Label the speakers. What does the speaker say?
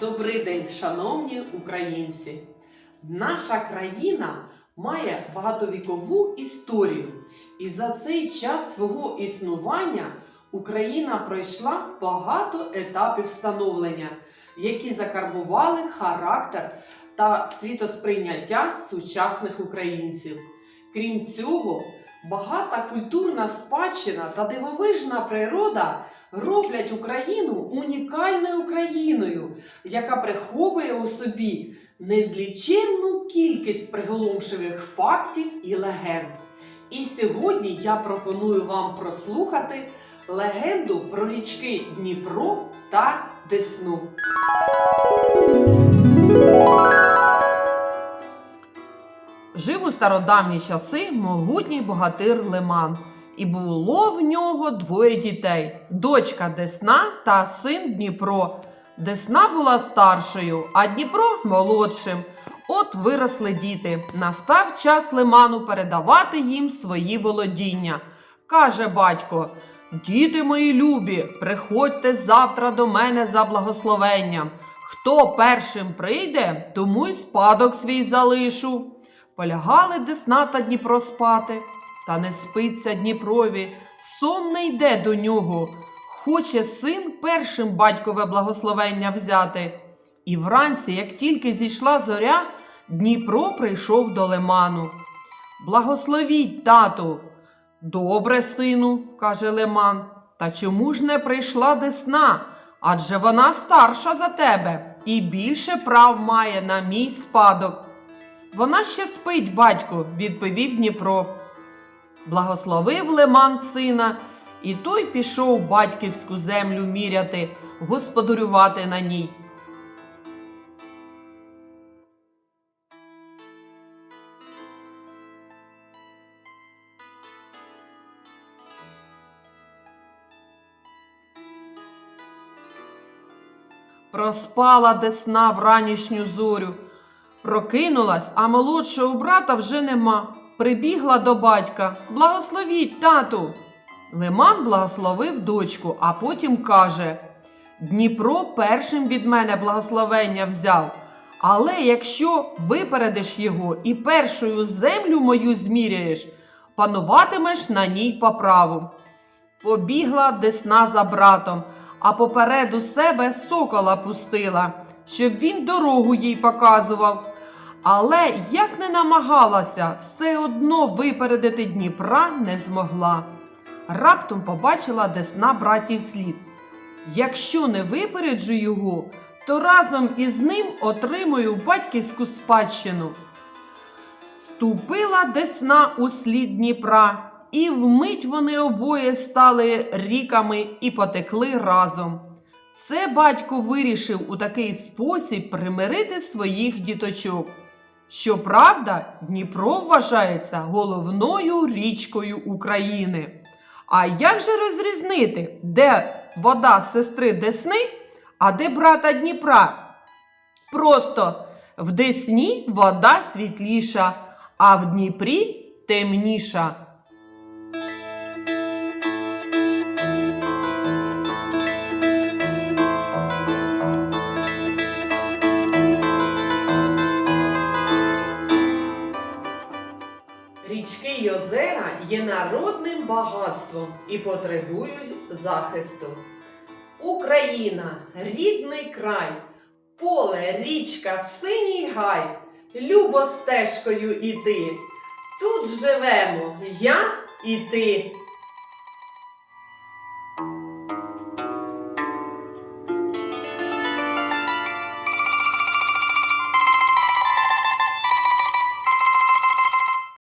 Speaker 1: Добрий день, шановні українці! Наша країна має багатовікову історію, і за цей час свого існування Україна пройшла багато етапів становлення, які закарбували характер та світосприйняття сучасних українців. Крім цього, багата культурна спадщина та дивовижна природа роблять Україну унікальною країною, яка приховує у собі незліченну кількість приголомшивих фактів і легенд. І сьогодні я пропоную вам прослухати легенду про річки Дніпро та Десну. Жив у стародавні часи могутній богатир Лиман, і було в нього двоє дітей: дочка Десна та син Дніпро. Десна була старшою, а Дніпро молодшим. От виросли діти. Настав час Лиману передавати їм свої володіння. Каже батько: Діти мої любі, приходьте завтра до мене за благословенням. Хто першим прийде, тому й спадок свій залишу. Полягали Десна та Дніпро спати, та не спиться Дніпрові, сон не йде до нього. Хоче син першим батькове благословення взяти. І вранці, як тільки зійшла зоря, Дніпро прийшов до лиману. Благословіть, тату. Добре, сину, каже Лиман. Та чому ж не прийшла Десна? Адже вона старша за тебе і більше прав має на мій спадок. Вона ще спить, батько, відповів Дніпро. Благословив Лиман сина, і той пішов батьківську землю міряти, господарювати на ній. Проспала десна вранішню зорю. Прокинулась, а молодшого брата вже нема. Прибігла до батька. Благословіть, тату. Лиман благословив дочку, а потім каже: Дніпро першим від мене благословення взяв. Але якщо випередиш його і першою землю мою зміряєш, пануватимеш на ній по праву. Побігла десна за братом, а попереду себе сокола пустила, щоб він дорогу їй показував. Але як не намагалася, все одно випередити Дніпра не змогла. Раптом побачила десна братів слід. Якщо не випереджу його, то разом із ним отримую батьківську спадщину. Ступила десна у слід Дніпра, і вмить вони обоє стали ріками і потекли разом. Це батько вирішив у такий спосіб примирити своїх діточок. Щоправда, Дніпро вважається головною річкою України. А як же розрізнити, де вода сестри Десни, а де брата Дніпра? Просто в Десні вода світліша, а в Дніпрі темніша. Річки озера є народним багатством і потребують захисту. Україна, рідний край, поле, річка, синій гай, любо стежкою іти. Тут живемо я і ти.